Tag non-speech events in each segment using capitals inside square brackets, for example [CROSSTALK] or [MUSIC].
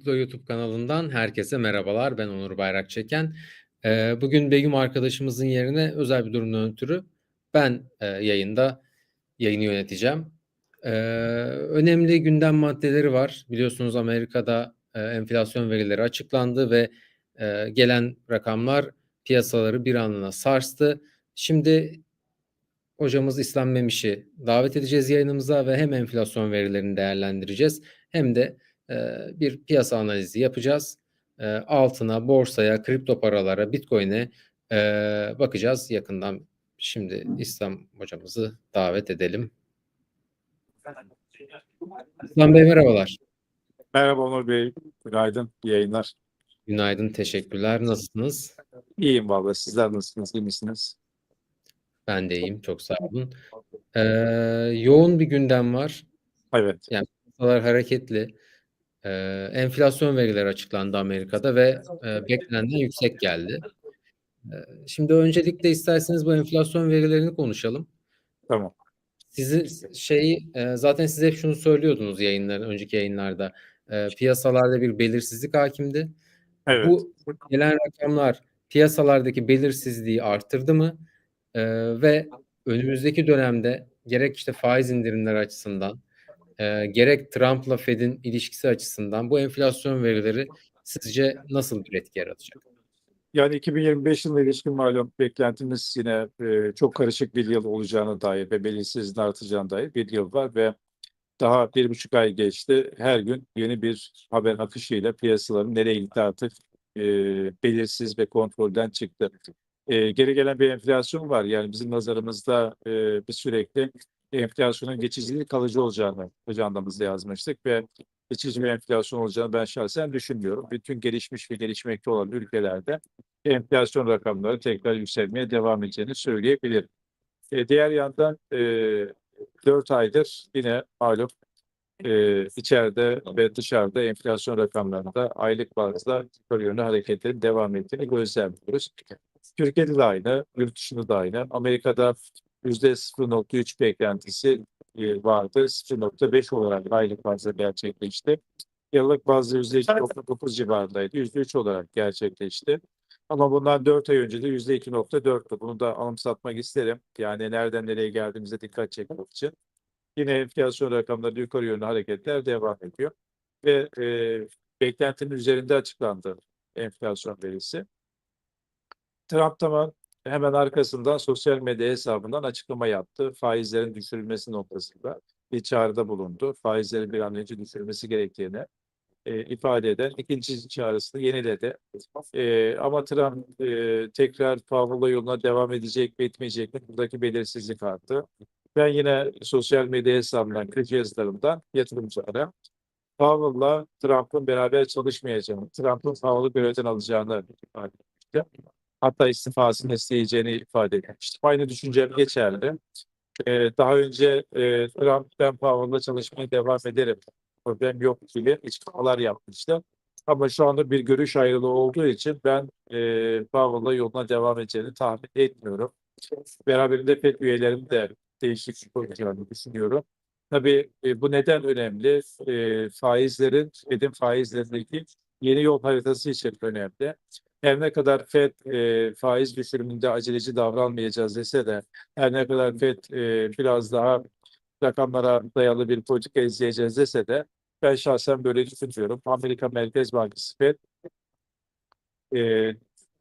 Bitlo YouTube kanalından herkese merhabalar. Ben Onur Bayrakçeken. Eee, bugün Begüm arkadaşımızın yerine özel bir durumdan ötürü ben eee, yayında yayını yöneteceğim. Eee, önemli gündem maddeleri var. Biliyorsunuz Amerika'da eee, enflasyon verileri açıklandı ve eee, gelen rakamlar piyasaları bir anına sarstı. Şimdi hocamız İslam Memiş'i davet edeceğiz yayınımıza ve hem enflasyon verilerini değerlendireceğiz hem de e, bir piyasa analizi yapacağız. E, altına, borsaya, kripto paralara, bitcoin'e e, bakacağız yakından. Şimdi İslam hocamızı davet edelim. İslam Bey merhabalar. Merhaba Onur Bey, günaydın, iyi yayınlar. Günaydın, teşekkürler. Nasılsınız? İyiyim vallahi, sizler nasılsınız, iyi misiniz? Ben de iyiyim, çok sağ olun. E, yoğun bir gündem var. Evet, Yani piyasalar hareketli. E, enflasyon verileri açıklandı Amerika'da ve e, beklenenden yüksek geldi. E, şimdi öncelikle isterseniz bu enflasyon verilerini konuşalım. tamam. Sizi şeyi e, zaten siz hep şunu söylüyordunuz yayınların önceki yayınlarda. E, piyasalarda bir belirsizlik hakimdi. Evet, Bu gelen rakamlar piyasalardaki belirsizliği arttırdı mı? E, ve önümüzdeki dönemde gerek işte faiz indirimleri açısından e, gerek Trump'la Fed'in ilişkisi açısından bu enflasyon verileri sizce nasıl bir etki yaratacak? yani 2025 yılına ilişkin malum beklentimiz yine e, çok karışık bir yıl olacağına dair ve belirsizliğin artacağına dair bir yıl var ve daha bir buçuk ay geçti. Her gün yeni bir haber akışıyla piyasaların nereye gitti artık e, belirsiz ve kontrolden çıktı. E, geri gelen bir enflasyon var. Yani bizim nazarımızda e, biz sürekli enflasyonun geçici kalıcı olacağını ajandamızda yazmıştık ve geçici bir enflasyon olacağını ben şahsen düşünmüyorum. Bütün gelişmiş ve gelişmekte olan ülkelerde enflasyon rakamları tekrar yükselmeye devam edeceğini söyleyebilirim. E, diğer yandan e, 4 aydır yine malum e, içeride ve dışarıda enflasyon rakamlarında aylık bazda yukarı yönlü hareketlerin devam ettiğini gözlemliyoruz. Türkiye'de de aynı, yurt dışında da aynı. Amerika'da %0.3 beklentisi e, vardı. 0.5 olarak aylık bazda gerçekleşti. Yıllık bazda %2.9 civarındaydı. %3 olarak gerçekleşti. Ama bundan 4 ay önce de %2.4'tü. Bunu da anımsatmak isterim. Yani nereden nereye geldiğimize dikkat çekmek için. Yine enflasyon rakamları yukarı yönlü hareketler devam ediyor. Ve e, beklentinin üzerinde açıklandı enflasyon verisi. Trump tamam hemen arkasından sosyal medya hesabından açıklama yaptı. Faizlerin düşürülmesi noktasında bir çağrıda bulundu. Faizlerin bir an önce düşürülmesi gerektiğini e, ifade eden ikinci çağrısını yeniledi. E, ama Trump e, tekrar Powell'la yoluna devam edecek mi etmeyecek mi buradaki belirsizlik arttı. Ben yine sosyal medya hesabından, kriz yazılarımdan yatırımcılara Powell'la Trump'ın beraber çalışmayacağını, Trump'ın Powell'ı görevden alacağını ifade etmiştim. Hatta istifasını isteyeceğini ifade etmiştim. Aynı düşüncem geçerli. Ee, daha önce e, Trump ben Powell'la çalışmaya devam ederim. Problem yok gibi açıklamalar yapmıştı. Ama şu anda bir görüş ayrılığı olduğu için ben e, Powell'la yoluna devam edeceğini tahmin etmiyorum. Beraberinde FED üyelerinin de değişiklik olacağını düşünüyorum. Tabii e, bu neden önemli? E, faizlerin, FED'in faizlerindeki yeni yol haritası için önemli. Her ne kadar FED e, faiz düşürümünde aceleci davranmayacağız dese de her ne kadar FED e, biraz daha rakamlara dayalı bir politika izleyeceğiz dese de ben şahsen böyle düşünüyorum. Amerika Merkez Bankası FED e,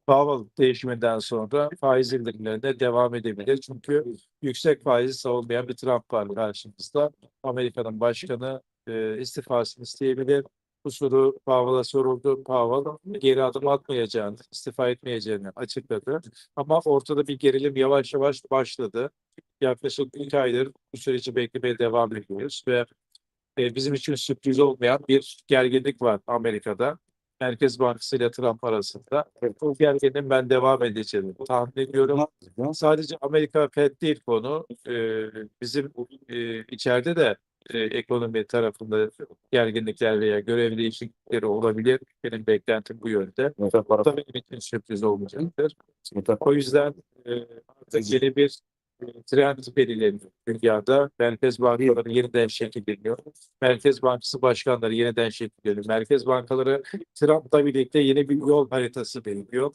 Powell değişiminden sonra faiz indirimlerine devam edebilir. Çünkü yüksek faizi savunmayan bir Trump var karşımızda. Amerika'nın başkanı e, istifasını isteyebilir. Bu soru Powell'a soruldu. Powell geri adım atmayacağını, istifa etmeyeceğini açıkladı. Ama ortada bir gerilim yavaş yavaş başladı. Yaklaşık iki aydır bu süreci beklemeye devam ediyoruz ve e, bizim için sürpriz olmayan bir gerginlik var Amerika'da. Merkez Bankası ile Trump arasında. Bu gerginin ben devam edeceğini tahmin ediyorum. Sadece Amerika FED değil konu. E, bizim e, içeride de e, ekonomi tarafında gerginlikler veya görev değişiklikleri olabilir. Benim beklentim bu yönde. Tabii benim için sürpriz olmayacaktır. O yüzden e, artık yeni bir e, trend belirleniyor dünyada. Merkez bankaları yeniden şekilleniyor. Merkez Bankası başkanları yeniden şekilleniyor. Merkez bankaları Trump'la birlikte yeni bir yol haritası belirliyor.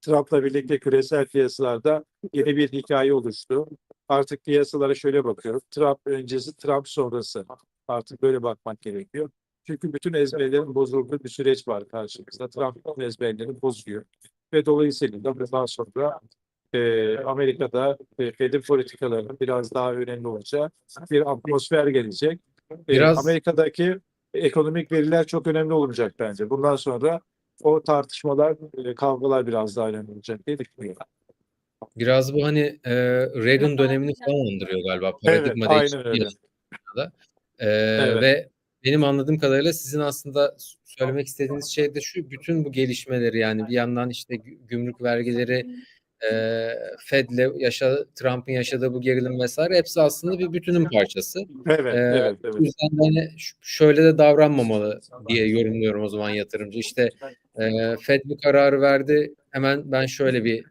Trump'la birlikte küresel piyasalarda yeni bir hikaye oluştu. Artık piyasalara şöyle bakıyorum. Trump öncesi, Trump sonrası. Artık böyle bakmak gerekiyor. Çünkü bütün ezberlerin bozulduğu bir süreç var karşımızda. Trump bütün ezberlerini bozuyor. Ve dolayısıyla da bundan sonra e, Amerika'da e, Fed'in politikalarının biraz daha önemli olacağı bir atmosfer gelecek. E, Biraz- Amerika'daki ekonomik veriler çok önemli olacak bence. Bundan sonra o tartışmalar, e, kavgalar biraz daha önemli olacak diye düşünüyorum. Biraz bu hani e, Reagan dönemini falan andırıyor galiba. Paradigma aynen değişikliği öyle. E, Evet. Ve benim anladığım kadarıyla sizin aslında söylemek istediğiniz şey de şu bütün bu gelişmeleri yani bir yandan işte gü- gümrük vergileri e, Fed'le yaşa Trump'ın yaşadığı bu gerilim vesaire hepsi aslında bir bütünün parçası. Evet, Ee, evet, O evet. yüzden de hani şöyle de davranmamalı diye yorumluyorum o zaman yatırımcı. İşte e, Fed bu kararı verdi. Hemen ben şöyle bir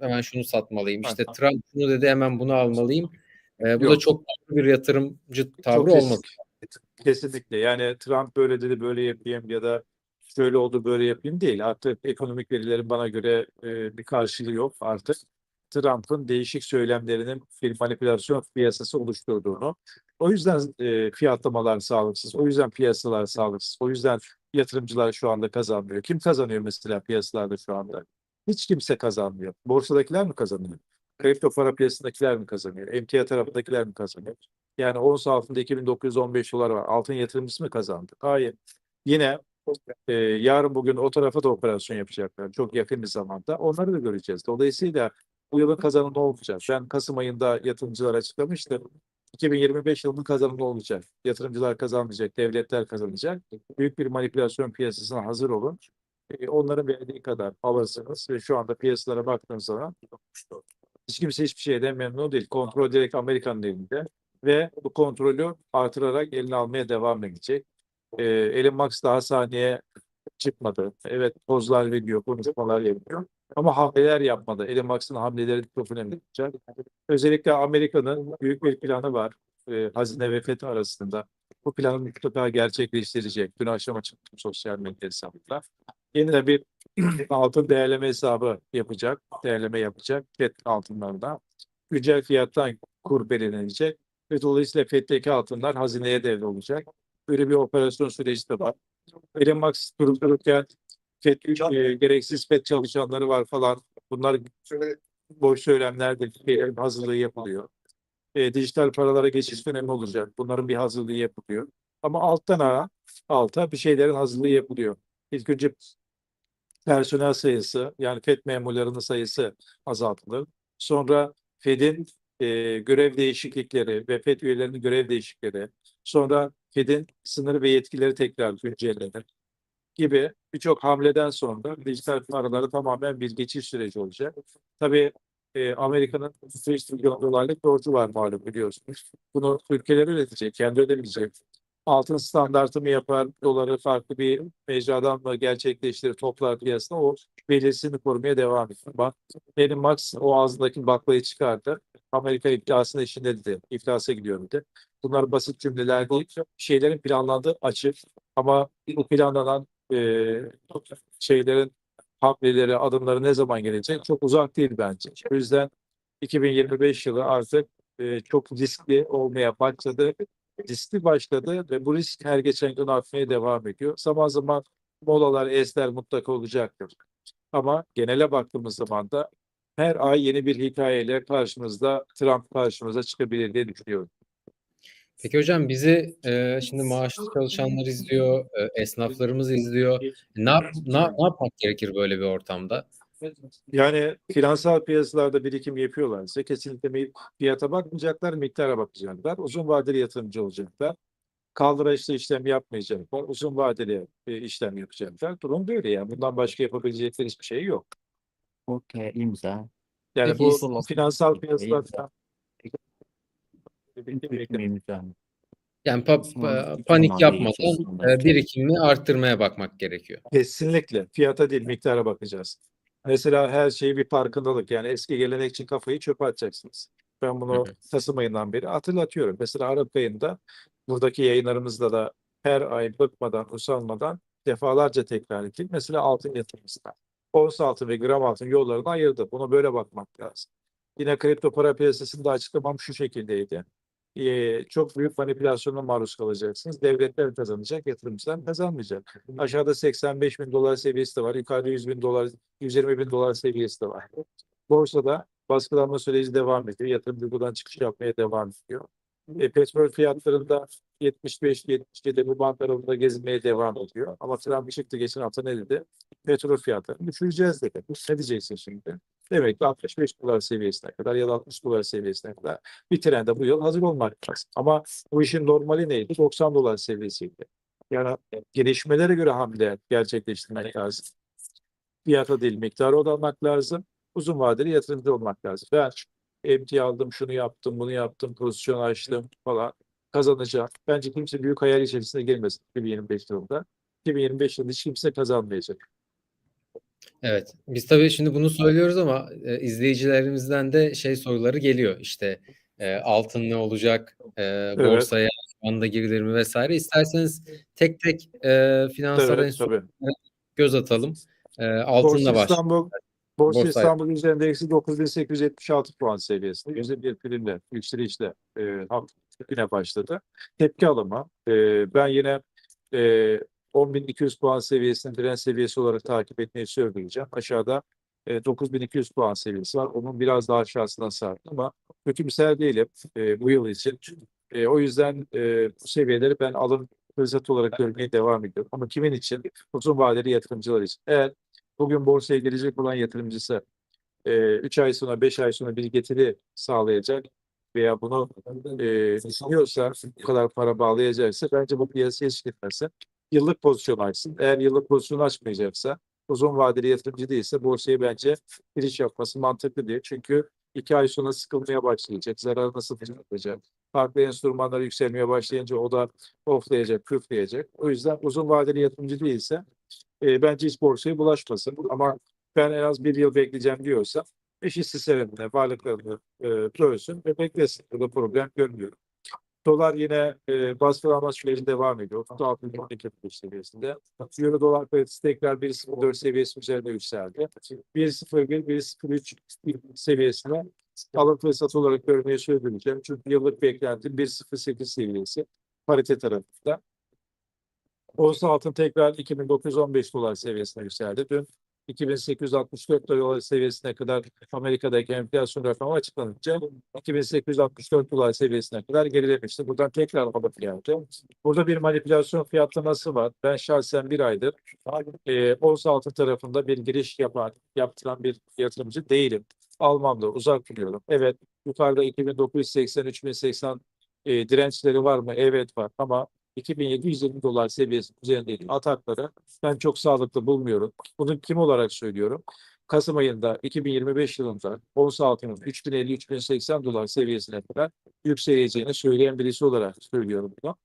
hemen şunu satmalıyım. İşte Trump şunu dedi hemen bunu almalıyım. E, bu da Yok. çok doğru bir yatırımcı tavrı Çok olmaz. Kesinlikle. Yani Trump böyle dedi böyle yapayım ya da şöyle oldu böyle yapayım değil. Artık ekonomik verilerin bana göre e, bir karşılığı yok artık. Trump'ın değişik söylemlerinin bir manipülasyon piyasası oluşturduğunu. O yüzden e, fiyatlamalar sağlıksız. O yüzden piyasalar sağlıksız. O yüzden yatırımcılar şu anda kazanmıyor. Kim kazanıyor mesela piyasalarda şu anda? Hiç kimse kazanmıyor. Borsadakiler mi kazanıyor? Kripto para piyasasındakiler mi kazanıyor? Emtia tarafındakiler mi kazanıyor? Yani ons altında 2915 dolar var. Altın yatırımcısı mı kazandı? Hayır. Yine e, yarın bugün o tarafa da operasyon yapacaklar. Çok yakın bir zamanda. Onları da göreceğiz. Dolayısıyla bu yılın kazanımı olacak. Ben Kasım ayında yatırımcılar açıklamıştım. 2025 yılının kazanımı olacak. Yatırımcılar kazanmayacak, devletler kazanacak. Büyük bir manipülasyon piyasasına hazır olun. E, onların verdiği kadar alırsınız ve şu anda piyasalara baktığınız zaman hiç kimse hiçbir şeyden memnun değil. Kontrol direkt Amerika'nın elinde ve bu kontrolü artırarak eline almaya devam edecek. Ee, Elon Musk daha sahneye çıkmadı. Evet pozlar veriyor, konuşmalar yapıyor. Ama hamleler yapmadı. Elon Musk'ın hamleleri çok önemli. Özellikle Amerika'nın büyük bir planı var. e, Hazine ve FETÖ arasında. Bu planı mutlaka gerçekleştirecek. Dün akşam açıkladım sosyal medya hesabında. Yeni de bir [CLEARS THROAT] altın değerleme hesabı yapacak. Değerleme yapacak. FED altınlarında. Güncel fiyattan kur belirlenecek. Ve dolayısıyla FED'deki altınlar hazineye devrolacak. Böyle bir operasyon süreci de var. Elon Musk durup dururken FED, e, gereksiz FED çalışanları var falan. Bunlar boş söylemlerdir. Şeylerin hazırlığı yapılıyor. E, dijital paralara geçiş dönemi olacak. Bunların bir hazırlığı yapılıyor. Ama alttan ağa, alta bir şeylerin hazırlığı yapılıyor. İlk önce personel sayısı yani FED memurlarının sayısı azaltılır. Sonra FED'in e, görev değişiklikleri ve FED üyelerinin görev değişiklikleri, sonra FED'in sınırı ve yetkileri tekrar güncellenir gibi birçok hamleden sonra dijital paraları tamamen bir geçiş süreci olacak. Tabii e, Amerika'nın 5 trilyon dolarlık borcu var malum biliyorsunuz. Bunu ülkeler üretecek, kendi ödemeyecek. Altın standartı mı yapar, doları farklı bir mecradan mı gerçekleştirir, toplar piyasasına o belirsizliğini korumaya devam ediyor. Bak, benim Max o ağzındaki baklayı çıkardı. Amerika iflasının içinde dedi. İflasa gidiyor dedi. Bunlar basit cümleler değil. Şeylerin planlandığı açık. Ama bu planlanan e, şeylerin hamleleri, adımları ne zaman gelecek? Çok uzak değil bence. O yüzden 2025 yılı artık e, çok riskli olmaya başladı. Riskli başladı ve bu risk her geçen gün artmaya devam ediyor. Zaman zaman molalar, esler mutlaka olacaktır. Ama genele baktığımız zaman da her ay yeni bir hikayeyle karşımızda Trump karşımıza çıkabilir diye düşünüyorum. Peki hocam bizi e, şimdi maaşlı çalışanlar izliyor, e, esnaflarımız izliyor. Ne, ne, ne yapmak gerekir böyle bir ortamda? Yani finansal piyasalarda birikim yapıyorlarsa kesinlikle fiyata bakmayacaklar, miktara bakacaklar. Uzun vadeli yatırımcı olacaklar. Kaldıraçlı işlem yapmayacaklar. Uzun vadeli e, işlem yapacaklar. Durum böyle yani. Bundan başka yapabilecekleri hiçbir şey yok. Okey, imza. Yani Peki, bu finansal imza. Yani pa- pa- panik yapmadan e, birikimini arttırmaya bakmak gerekiyor. kesinlikle fiyata değil miktara bakacağız. Mesela her şeyi bir farkındalık. Yani eski gelenekçi kafayı çöpe atacaksınız. Ben bunu hı. Kasım ayından beri hatırlatıyorum. Mesela Aralık ayında buradaki yayınlarımızda da her ay bıkmadan, usanmadan defalarca tekrar ettik. Mesela altın yatırımcılar. Ons altın ve gram altın yollarını ayırdı. Buna böyle bakmak lazım. Yine kripto para piyasasında açıklamam şu şekildeydi. Ee, çok büyük manipülasyona maruz kalacaksınız. Devletler kazanacak, yatırımcılar kazanmayacak. Aşağıda 85 bin dolar seviyesi de var. Yukarıda 100 bin dolar, 120 bin dolar seviyesi de var. Borsada baskılanma süreci devam ediyor. Yatırımcı buradan çıkış yapmaya devam ediyor. E, petrol fiyatlarında 75-77 bu band aralığında gezmeye devam ediyor. Ama Trump çıktı geçen hafta ne dedi? Petrol fiyatlarını düşüreceğiz dedi. Ne diyeceksin şimdi? Demek ki 65 dolar seviyesine kadar ya da 60 dolar seviyesine kadar bir trende bu yıl hazır olmak lazım. Ama bu işin normali neydi? 90 dolar seviyesiydi. Yani gelişmelere göre hamle gerçekleştirmek lazım. Fiyata değil miktara odaklanmak lazım. Uzun vadeli yatırımcı olmak lazım. Ben emtia aldım, şunu yaptım, bunu yaptım, pozisyon açtım falan kazanacağım. Bence kimse büyük hayal içerisine girmesin 2025 yılında. 2025 yılında hiç kimse kazanmayacak. Evet. Biz tabii şimdi bunu söylüyoruz ama e, izleyicilerimizden de şey soruları geliyor. İşte e, altın ne olacak? E, borsaya şu anda girilir mi vesaire. İsterseniz tek tek e, finansal Evet, göz atalım. E, altınla başlayalım. İstanbul Borsa Borsa- İstanbul üzerinde eksi 9876 puan seviyesinde. Yüzde bir primle, yükselişle e, güne başladı. Tepki alımı. E, ben yine e, 10.200 puan seviyesini direnç seviyesi olarak takip etmeyi sürdüreceğim. Aşağıda e, 9.200 puan seviyesi var. Onun biraz daha aşağısına sardı ama kötümser değilim e, bu yıl için. E, o yüzden e, bu seviyeleri ben alım fırsatı olarak görmeye devam ediyorum. Ama kimin için? Uzun vadeli yatırımcılar için. Eğer bugün borsaya girecek olan yatırımcısı 3 ay sonra 5 ay sonra bir getiri sağlayacak veya bunu e, düşünüyorsa bu kadar para bağlayacaksa bence bu piyasaya gitmesin. Yıllık pozisyon açsın. Eğer yıllık pozisyon açmayacaksa uzun vadeli yatırımcı değilse borsaya bence giriş yapması mantıklı diye. Çünkü iki ay sonra sıkılmaya başlayacak. Zararını sıfır yapacak. Farklı enstrümanlar yükselmeye başlayınca o da oflayacak, küfleyecek. O yüzden uzun vadeli yatırımcı değilse e, bence hiç borsaya bulaşmasın. Ama ben en az bir yıl bekleyeceğim diyorsa eşit hisselerinde varlıklarını e, bölsün ve beklesin. Burada problem görmüyorum. Dolar yine e, baskılanma süreci devam ediyor. 36.12 seviyesinde. Euro dolar paritesi tekrar 1.04 seviyesi üzerinde yükseldi. 1.01, 1.03 seviyesine alım fırsatı olarak görmeye sürdüreceğim. Çünkü yıllık beklentim 1.08 seviyesi parite tarafında. Ons altın tekrar 2915 dolar seviyesine yükseldi. Dün 2864 dolar seviyesine kadar Amerika'daki enflasyon rakamı açıklanınca 2864 dolar seviyesine kadar gerilemişti. Buradan tekrar alıp geldi. Burada bir manipülasyon fiyatlaması var. Ben şahsen bir aydır e, ons altın tarafında bir giriş yapan, yaptıran bir yatırımcı değilim. Almamda uzak duruyorum. Evet yukarıda 2980, 3080 e, dirençleri var mı? Evet var ama 2720 dolar seviyesi üzerindeki atakları ben çok sağlıklı bulmuyorum. Bunu kim olarak söylüyorum? Kasım ayında 2025 yılında ons altının 3050-3080 dolar seviyesine kadar yükseleceğini söyleyen birisi olarak söylüyorum bunu.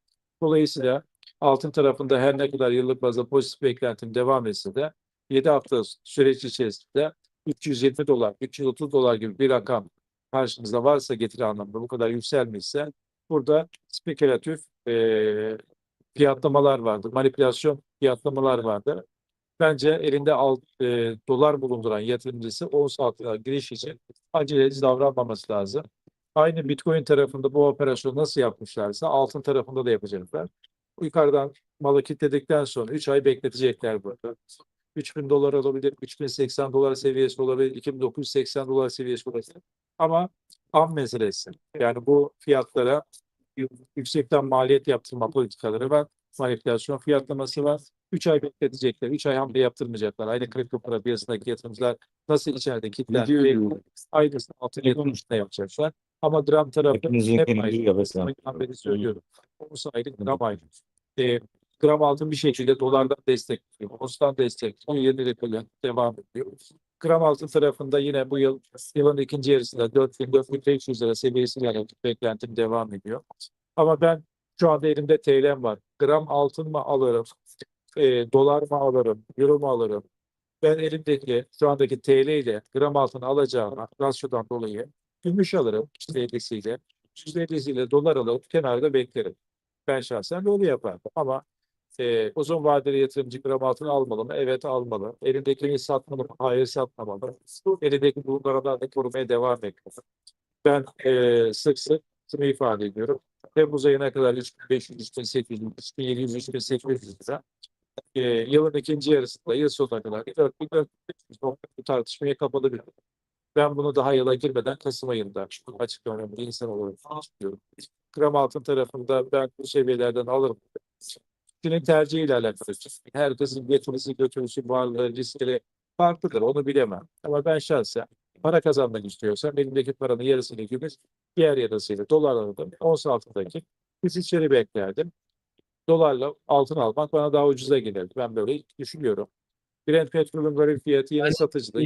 Dolayısıyla altın tarafında her ne kadar yıllık bazda pozitif beklentim devam etse de 7 hafta süreç içerisinde 320 dolar, 330 dolar gibi bir rakam karşınızda varsa getiri anlamında bu kadar yükselmişse burada spekülatif e, fiyatlamalar vardır, manipülasyon fiyatlamalar vardır. Bence elinde al, e, dolar bulunduran yatırımcısı ons altına giriş için aceleci davranmaması lazım. Aynı Bitcoin tarafında bu operasyonu nasıl yapmışlarsa altın tarafında da yapacaklar. Yukarıdan malı kilitledikten sonra 3 ay bekletecekler burada. 3000 dolar olabilir, 3080 dolar seviyesi olabilir, 2980 dolar seviyesi olabilir. Ama am meselesi. Yani bu fiyatlara yüksekten maliyet yaptırma politikaları var. Manipülasyon fiyatlaması var. 3 ay bekletecekler. 3 ay hamle yaptırmayacaklar. Aynı kripto para piyasasındaki yatırımcılar nasıl içeride kitler aynısını altın yatırımcıda yapacaklar. Ama dram tarafı hep yapısı. Ben söylüyorum. Ons ayrı, gram ayrı. E, gram altın bir şekilde dolardan destekliyor. Ons'tan destekliyor. Yeni de devam ediyor. Gram altın tarafında yine bu yıl yılın ikinci yarısında 4000-4500 lira seviyesiyle beklentim devam ediyor. Ama ben şu anda elimde TL'm var. Gram altın mı alırım? E, dolar mı alırım? Euro mu alırım? Ben elimdeki şu andaki TL ile gram altın alacağıma rasyodan dolayı gümüş alırım TL'siyle. TL'siyle dolar alıp kenarda beklerim. Ben şahsen böyle yapardım ama e, uzun vadeli yatırımcı gram altın almalı mı? Evet almalı. Elindekini satmalı mı? Hayır satmamalı. Elindeki bulunlardan da korumaya devam etmeli. Ben e, sık sık şunu ifade ediyorum. Temmuz ayına kadar 3500, 3800, 3700, 3800 lira. E, yılın ikinci yarısında yıl sonuna kadar 4400 bu tartışmaya kapalı bir ben bunu daha yıla girmeden Kasım ayında açıklamam bir insan olarak açıklıyorum. Gram altın tarafında ben bu seviyelerden alırım. Kişinin tercihiyle alakalı. Herkesin getirisi, götürüsü, varlığı, riskleri farklıdır. Onu bilemem. Ama ben şahsen para kazanmak istiyorsam elimdeki paranın yarısını gümüş, diğer yarısıyla dolar alırdım. Ons altındaki biz içeri beklerdim. Dolarla altın almak bana daha ucuza gelirdi. Ben böyle düşünüyorum. Brent petrolün varil fiyatı yeni satıcıda.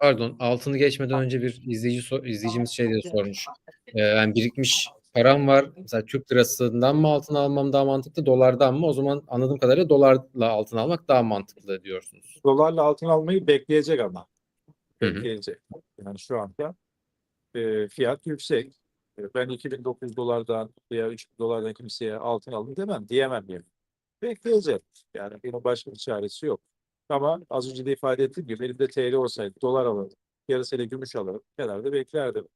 Pardon, altını geçmeden önce bir izleyici izleyicimiz şey diye sormuş. Ee, yani birikmiş param var. Mesela Türk lirasından mı altın almam daha mantıklı, dolardan mı? O zaman anladığım kadarıyla dolarla altın almak daha mantıklı diyorsunuz. Dolarla altın almayı bekleyecek ama. Hı hı. Bekleyecek. Yani şu anda e, fiyat yüksek. E, Ben 2009 dolardan veya 3000 dolardan kimseye altın alın demem. Diyemem yani. Bekleyecek. Yani bunun başka bir çaresi yok. Ama az önce de ifade ettiğim gibi elimde TL olsaydı dolar alırdım. Yarısıyla gümüş alırım. Kenarda beklerdim.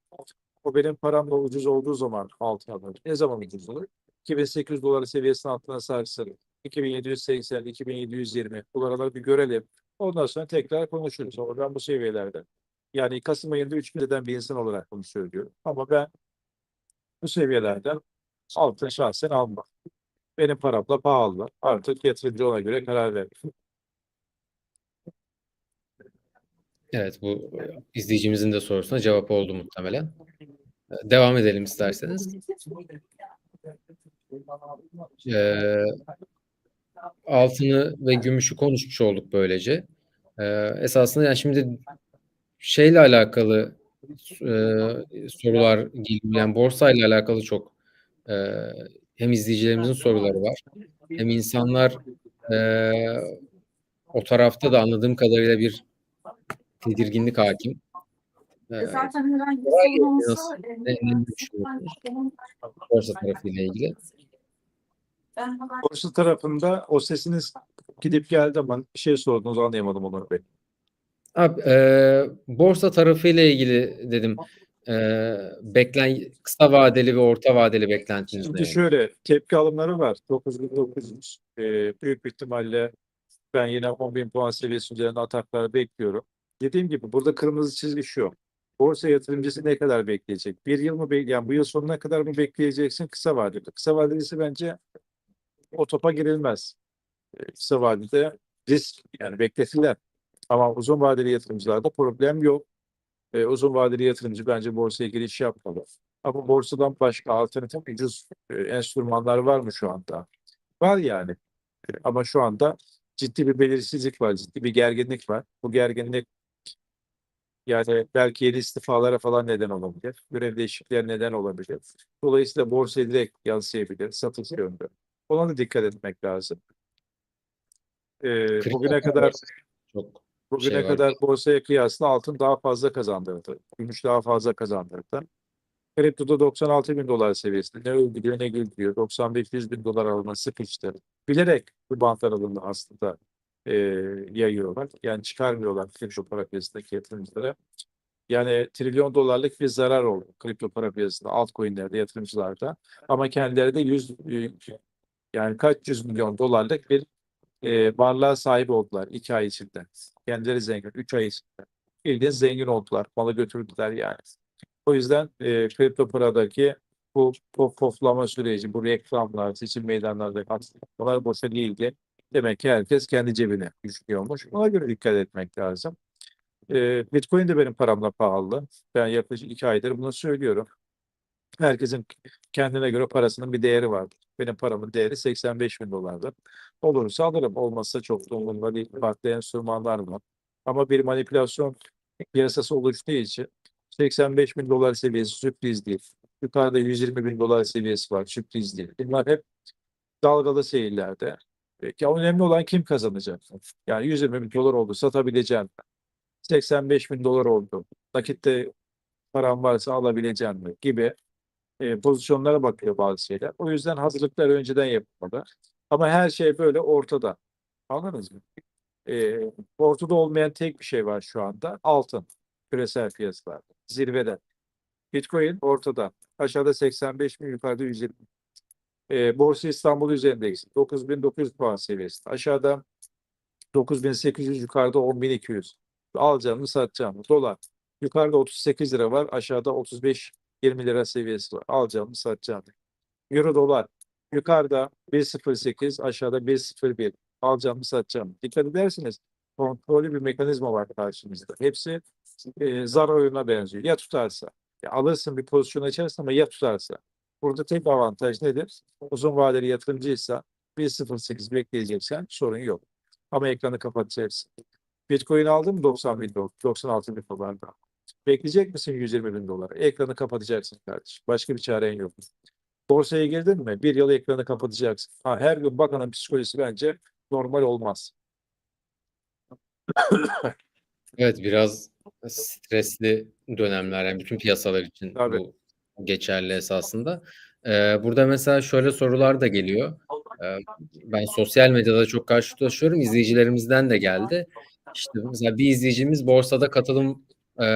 O benim paramla ucuz olduğu zaman altın alırım. Ne zaman ucuz olur? 2800 dolar seviyesinin altına sarsarım. 2780, 2720 bu araları bir görelim. Ondan sonra tekrar konuşuruz. Ben bu seviyelerde. Yani Kasım ayında 3000 eden bir insan olarak bunu söylüyorum. Ama ben bu seviyelerden altın şahsen almam. Benim paramla pahalı. Artık yatırımcı ona göre karar verir. Evet, bu e, izleyicimizin de sorusuna cevap oldu muhtemelen. Ee, Devam edelim isterseniz. Ee, altını ve gümüşü konuşmuş olduk böylece. Ee, esasında yani şimdi şeyle alakalı e, sorular geliyor. Yani borsayla alakalı çok e, hem izleyicilerimizin soruları var hem insanlar e, o tarafta da anladığım kadarıyla bir tedirginlik hakim. Ee, Zaten herhangi bir sorun olsa düşünüyorsunuz? borsa tarafıyla ilgili. Borsa tarafında o sesiniz gidip geldi ama bir şey sordunuz anlayamadım Onur Bey. Abi, e, borsa tarafıyla ilgili dedim. E, beklen kısa vadeli ve orta vadeli beklentiniz ne? Şimdi yani? şöyle tepki alımları var. 9900. Ee, büyük bir ihtimalle ben yine 10.000 puan seviyesi üzerinde ataklar bekliyorum. Dediğim gibi burada kırmızı çizgi şu. Borsa yatırımcısı ne kadar bekleyecek? Bir yıl mı bekleyen, bu yıl sonuna kadar mı bekleyeceksin kısa vadede? Kısa vadelisi bence o topa girilmez. Ee, kısa vadede risk yani bekletiler. Ama uzun vadeli yatırımcılarda problem yok. Ee, uzun vadeli yatırımcı bence borsaya giriş yapmalı. Ama borsadan başka alternatif ucuz e, enstrümanlar var mı şu anda? Var yani. E, Ama şu anda ciddi bir belirsizlik var, ciddi bir gerginlik var. Bu gerginlik yani belki yeni istifalara falan neden olabilir. Görev değişiklikleri neden olabilir. Dolayısıyla borsaya direkt yansıyabilir, satış yönde. Ona da dikkat etmek lazım. E, Kripto bugüne kadar çok Bugüne şey var. kadar borsaya kıyasla altın daha fazla kazandırdı. Gümüş daha fazla kazandırdı. Kriptoda 96 bin dolar seviyesinde ne öldürüyor ne güldürüyor. 95-100 bin dolar alına sıkıştı. Bilerek bu bant aralığında aslında e, yayıyorlar. Yani çıkarmıyorlar kripto para piyasasındaki yatırımcılara. Yani trilyon dolarlık bir zarar oldu kripto para piyasasında, altcoin'lerde, yatırımcılarda. Ama kendileri de 100 e, yani kaç yüz milyon dolarlık bir e, varlığa sahip oldular iki ay içinde. Kendileri zengin, üç ay içinde. Bildiğin zengin oldular, malı götürdüler yani. O yüzden e, kripto paradaki bu poflama süreci, bu reklamlar, seçim meydanlardaki bunlar boşa değildi. Demek ki herkes kendi cebine düşünüyormuş. Ona göre dikkat etmek lazım. E, Bitcoin de benim paramla pahalı. Ben yaklaşık iki aydır bunu söylüyorum. Herkesin kendine göre parasının bir değeri var. Benim paramın değeri 85 bin dolardır. Olursa alırım. Olmazsa çok da umurumda değil. Farklı enstrümanlar var. Ama bir manipülasyon piyasası oluştuğu için 85 bin dolar seviyesi sürpriz değil. Yukarıda 120 bin dolar seviyesi var. Sürpriz değil. Bunlar hep dalgalı seyirlerde. Peki ama önemli olan kim kazanacak? Yani 120 bin dolar oldu satabileceğim. 85 bin dolar oldu. Nakitte param varsa alabileceğim mi gibi e, pozisyonlara bakıyor bazı şeyler. O yüzden hazırlıklar önceden yapılmalı. Ama her şey böyle ortada. Anladınız mı? E, ortada olmayan tek bir şey var şu anda. Altın. Küresel piyasalarda. Zirvede. Bitcoin ortada. Aşağıda 85 bin, yukarıda 120 e, Borsa İstanbul Endeksi 9900 puan seviyesinde. Aşağıda 9800 yukarıda 10200. Alacağımı satacağım. Dolar. Yukarıda 38 lira var. Aşağıda 35 20 lira seviyesi var. Alacağımı satacağım. Euro dolar. Yukarıda 1.08 aşağıda 1.01. Alacağımı satacağım. Dikkat ederseniz kontrollü bir mekanizma var karşımızda. Hepsi e, zar oyununa benziyor. Ya tutarsa. Ya alırsın bir pozisyon açarsın ama ya tutarsa. Burada tek avantaj nedir? Uzun vadeli yatırımcıysa 1.08 bekleyeceksen sorun yok. Ama ekranı kapatacaksın. Bitcoin aldın mı 90 bin dolar, 96 bin dolarda. Bekleyecek misin 120 bin dolar? Ekranı kapatacaksın kardeşim. Başka bir çaren yok. Borsaya girdin mi? Bir yıl ekranı kapatacaksın. Ha, her gün bakanın psikolojisi bence normal olmaz. Evet biraz stresli dönemler yani bütün piyasalar için Tabii. bu geçerli esasında. Ee, burada mesela şöyle sorular da geliyor. Ee, ben sosyal medyada çok karşılaşıyorum. İzleyicilerimizden de geldi. İşte mesela bir izleyicimiz borsada katılım e,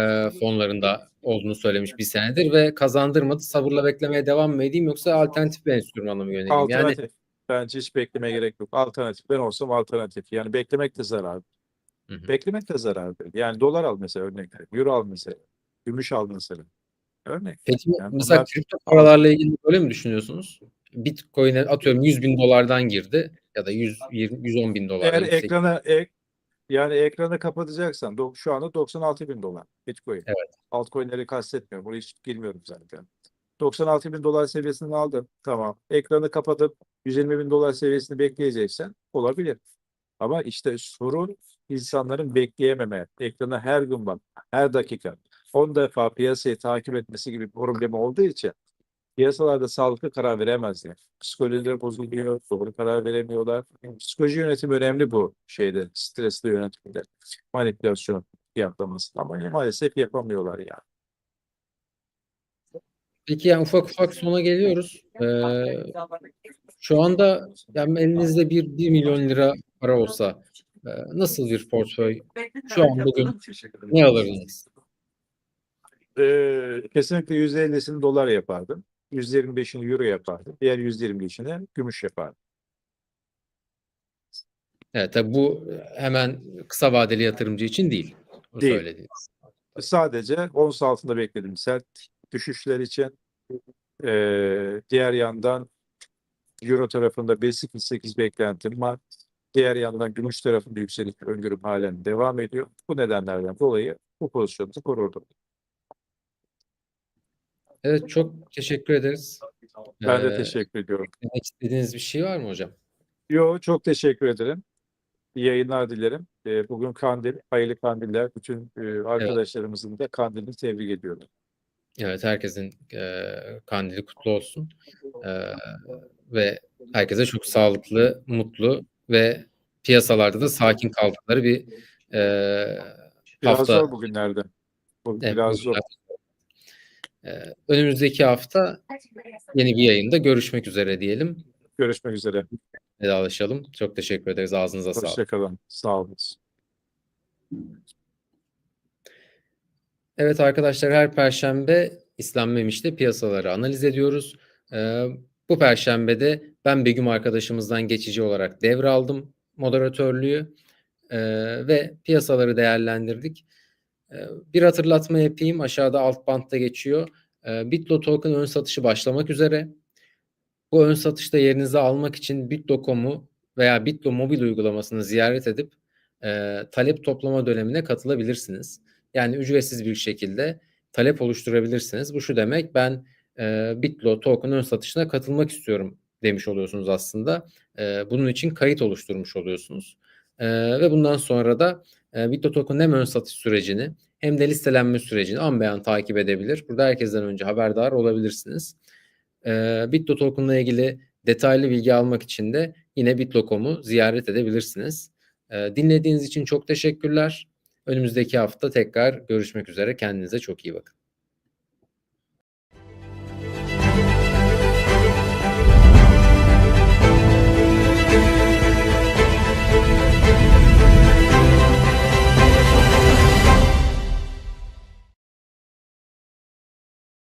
fonlarında olduğunu söylemiş bir senedir ve kazandırmadı. Sabırla beklemeye devam mı edeyim yoksa alternatif bir enstrümana mı yöneleyim? Yani Alternatif. Bence hiç beklemeye gerek yok. Alternatif. Ben olsam alternatif. Yani beklemek de zarar. Hı hı. Beklemek de zarardır. Yani dolar al mesela örnek. Euro al mesela. Gümüş al mesela. Örnek. Peki Yani mesela bunlar- kripto paralarla ilgili böyle mi düşünüyorsunuz? Bitcoin'e atıyorum 100 bin dolardan girdi ya da 100, 20, 110 bin dolar. Eğer 28 ekrana ek, yani ekranı kapatacaksan do- şu anda 96 bin dolar Bitcoin. Evet. Altcoin'leri kastetmiyorum. Bunu hiç bilmiyorum zaten. 96 bin dolar seviyesini aldın. Tamam. Ekranı kapatıp 120 bin dolar seviyesini bekleyeceksen olabilir. Ama işte sorun insanların bekleyememe. Ekrana her gün bak. Her dakika. 10 defa piyasayı takip etmesi gibi bir problemi olduğu için piyasalarda sağlıklı karar veremezler. Psikolojileri bozuluyor, doğru karar veremiyorlar. Psikoloji yönetimi önemli bu şeyde, stresli yönetimde. Manipülasyon yaklaması. Ama maalesef yapamıyorlar yani. Peki yani ufak ufak sona geliyoruz. Ee, şu anda yani elinizde bir, 1 milyon lira para olsa e, nasıl bir portföy şu an bugün ne alırdınız? Ee, kesinlikle %50'sini dolar yapardım. %25'ini euro yapardım. Diğer %25'ini gümüş yapardım. Evet tabii bu hemen kısa vadeli yatırımcı için değil. O Değil. söylediğiniz. Sadece ons altında bekledim sert düşüşler için. Ee, diğer yandan Euro tarafında 1.08 beklentim var. Diğer yandan gümüş tarafında yükselik öngörüm halen devam ediyor. Bu nedenlerden dolayı bu pozisyonu korurdum. Evet çok teşekkür ederiz. Ben de Ee, teşekkür ediyorum. Demek istediğiniz bir şey var mı hocam? Yo çok teşekkür ederim. İyi yayınlar dilerim. Ee, bugün kandil, hayırlı kandiller. Bütün e, arkadaşlarımızın da kandilini tebrik ediyorum. Evet herkesin e, kandili kutlu olsun. E, ve herkese çok sağlıklı, mutlu ve piyasalarda da sakin kaldıkları bir e, Biraz hafta. zor bugünlerde. Bugün Evet, biraz zor. E, önümüzdeki hafta yeni bir yayında görüşmek üzere diyelim. Görüşmek üzere. Vedalaşalım. Çok teşekkür ederiz. Ağzınıza sağlık. Hoşçakalın. Sağ olun. Evet arkadaşlar her perşembe İslam Memiş'te piyasaları analiz ediyoruz. Ee, bu perşembe de ben Begüm arkadaşımızdan geçici olarak devraldım moderatörlüğü Ee, ve piyasaları değerlendirdik. Ee, bir hatırlatma yapayım aşağıda alt bantta geçiyor. Ee, Bitlo token ön satışı başlamak üzere. Bu ön satışta yerinizi almak için Bitlo.com'u veya Bitlo mobil uygulamasını ziyaret edip e, talep toplama dönemine katılabilirsiniz. Yani ücretsiz bir şekilde talep oluşturabilirsiniz. Bu şu demek ben e, Bitlo token ön satışına katılmak istiyorum demiş oluyorsunuz aslında. E, bunun için kayıt oluşturmuş oluyorsunuz. E, ve bundan sonra da e, Bitlo token hem ön satış sürecini hem de listelenme sürecini an beyan takip edebilir. Burada herkesten önce haberdar olabilirsiniz. E, Bitlo token ile ilgili detaylı bilgi almak için de yine bitlo.com'u ziyaret edebilirsiniz. Ee, dinlediğiniz için çok teşekkürler. Önümüzdeki hafta tekrar görüşmek üzere. Kendinize çok iyi bakın.